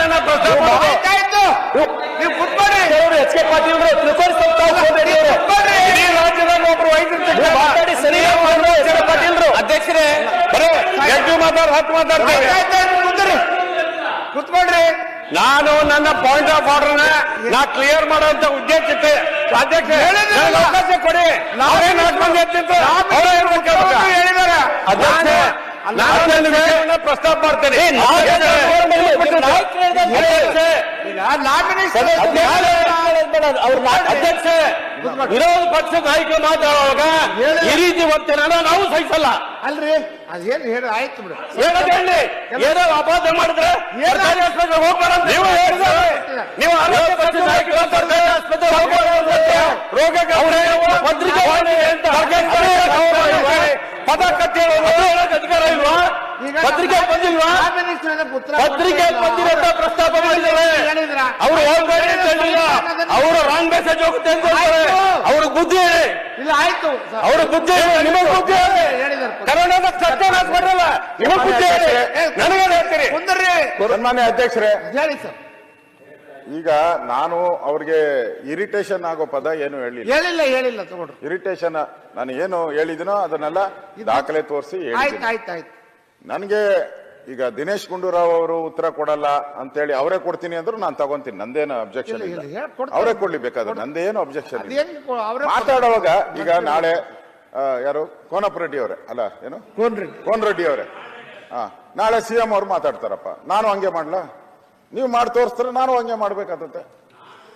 ಮಾಡೋದು. ಆಯ್ತಾಯ್ತು. ನೀವು ಕುತ್ಕೊಳ್ಳಿ. ಅವರು ಎಚ್ ಕೆ ಪಾಟೀಲ್ ತ್ರಿಕೋನ ಒಬ್ರು ವೈದ್ಯರು ಮಾತಾಡಿ ಸರಿ. ಎಚ್ ಕೆ ಪಾಟೀಲ್ ಅಧ್ಯಕ್ಷರೇ. ಬರೇ ಮಾತಾಡ್ ಹತ್ತು ಕುತ್ಕೊಳ್ರಿ ನಾನು ನನ್ನ ಪಾಯಿಂಟ್ ಆಫ್ ಆರ್ಡರ್ ನಾ ಕ್ಲಿಯರ್ ಮಾಡುವಂತ ಉದ್ದೇಶ ಇತ್ತು. ಅಧ್ಯಕ್ಷ ಅವಕಾಶ ಕೊಡಿ. ನಾವೇ ನಾಲ್ಕು ಮಂದಿ ಅವರೇ ಅಧ್ಯಕ್ಷ ನಾನು ಪ್ರಸ್ತಾಪ ಮಾಡ್ತೇನೆ. ಅಧ್ಯಕ್ಷ. ವಿರೋಧ ಪಕ್ಷದ ಆಯ್ಕೆ ಮಾತಾಡುವಾಗ ಈ ರೀತಿ ಒತ್ತಡ ನಾವು ಸಹಿಸಲ್ಲ. ಅಲ್ರಿ ಅದೇನ್ ಹೇಳಿ ಆಯ್ತು ಏನಂತ ಹೇಳಿ. ಏನೋ ಅಪರಾಧ ಮಾಡಿದ್ರೆ ನೀವು ನೀವು ಪತ್ರಿಕೆ ಪದ ಕಟ್ಟಿ ಹೇಳೋದು ಹೇಳಕ್ ಅಧಿಕಾರ ಇಲ್ವಾ? ಪತ್ರಿಕೆ ಬಂದಿಲ್ವಾ? ಪತ್ರಿಕೆ ಬಂದಿರೋ ಪ್ರಸ್ತಾಪ ಮಾಡಿದ್ದಾರೆ. ಅವರು ಹೋಗ್ಬೇಡಿ ಅಂತ ಹೇಳಿಲ್ಲ ಅವರು ರಾಂಗ್ ಮೆಸೇಜ್ ಹೋಗುತ್ತೆ ಅಂತ ಹೇಳ್ತಾರೆ. ಅವ್ರ ಬುದ್ಧಿ ಹೇಳಿ. ಇಲ್ಲ ಆಯ್ತು. ಅವ್ರ ಬುದ್ಧಿ ಹೇಳಿ ನಿಮಗ್ ಬುದ್ಧಿ ಹೇಳಿ. ಹೇಳಿದಾರೆ ಸತ್ಯ ಬರಲ್ಲ ನಿಮಗ್ ಬುದ್ಧಿ ಹೇಳಿ. ನನಗೇನು ಹೇಳ್ತೀರಿ? ಕುಂದರ್ರಿ ಸನ್ಮಾನ್ಯ ಅಧ್ಯಕ್ಷರೇ. ಹೇಳಿ ಸರ್. ಈಗ ನಾನು ಅವ್ರಿಗೆ ಇರಿಟೇಷನ್ ಆಗೋ ಪದ ಏನು ಹೇಳಿಲ್ಲ. ಹೇಳಿಲ್ಲ ಹೇಳಿಲ್ಲ ತಗೊಳ್ರಿ. ಇರಿಟೇಷನ್ ನಾನು ಏನು ಹೇಳಿದಿನೋ ಅದನ್ನೆಲ್ಲ ದಾಖಲೆ ತೋರಿಸಿ ಆಯ್ತು ಆಯ್ತು ಆಯ್ತು. ನನಗೆ ಈಗ ದಿನೇಶ್ ಗುಂಡೂರಾವ್ ಅವರು ಉತ್ತರ ಕೊಡಲ್ಲ ಅಂತೇಳಿ ಅವರೇ ಕೊಡ್ತೀನಿ ಅಂದ್ರು ನಾನು ತಗೊಂತೀನಿ. ನಂದೇನು ಅಬ್ಜೆಕ್ಷನ್ ಇಲ್ಲ, ಇಲ್ಲ ಇಲ್ಲ, ಕೊಡ್ತಾರೆ. ಅವರೇ ಕೊಡ್ಲಿ ಬೇಕಾದ್ರೆ ನಂದೇನು ಅಬ್ಜೆಕ್ಷನ್ ಇಲ್ಲ. ಅದೇನ್ ಅವ್ರ ಮಾತಾಡುವಾಗ ಈಗ ನಾಳೆ ಆ, ಯಾರು? ಕೋನಪ್ಪ ರೆಡ್ಡಿ ಅವರೇ ಅಲ್ಲ ಏನು? ಕೋನ್ರಿ ಕೋನ್ ರೆಡ್ಡಿ ಅವರೇ. ಹಾ ನಾಳೆ ಸಿ ಎಂ ಅವ್ರು ಮಾತಾಡ್ತಾರಪ್ಪ. ನಾನು ಹಂಗೆ ಮಾಡ್ಲಾ? ನೀವು ಮಾಡಿ ತೋರಿಸ್ತಾರೆ ನಾನು ಹಂಗೆ ಮಾಡ್ಬೇಕಾದಂತೆ.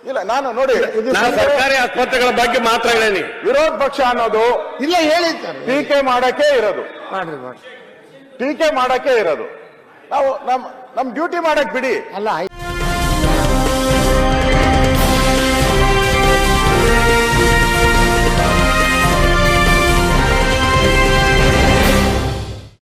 ಇಲ್ಲ ನಾನು ನೋಡಿ ನಾನು ಸರ್ಕಾರಿ ಆಸ್ಪತ್ರೆಗಳ ಬಗ್ಗೆ ಮಾತ್ರ ಹೇಳಿ ವಿರೋಧ ಪಕ್ಷ ಅನ್ನೋದು ಇಲ್ಲ ಹೇಳಿ ಸರ್ ಟೀಕೆ ಮಾಡಕ್ಕೆ ಇರೋದು. ಮಾಡ್ರಿ ಮಾಡ್ರಿ. ಟೀಕೆ ಮಾಡಕ್ಕೆ ಇರೋದು. ನಾವು ನಮ್ ನಮ್ ಡ್ಯೂಟಿ ಮಾಡಕ್ ಬಿಡಿ. ಅಲ್ಲ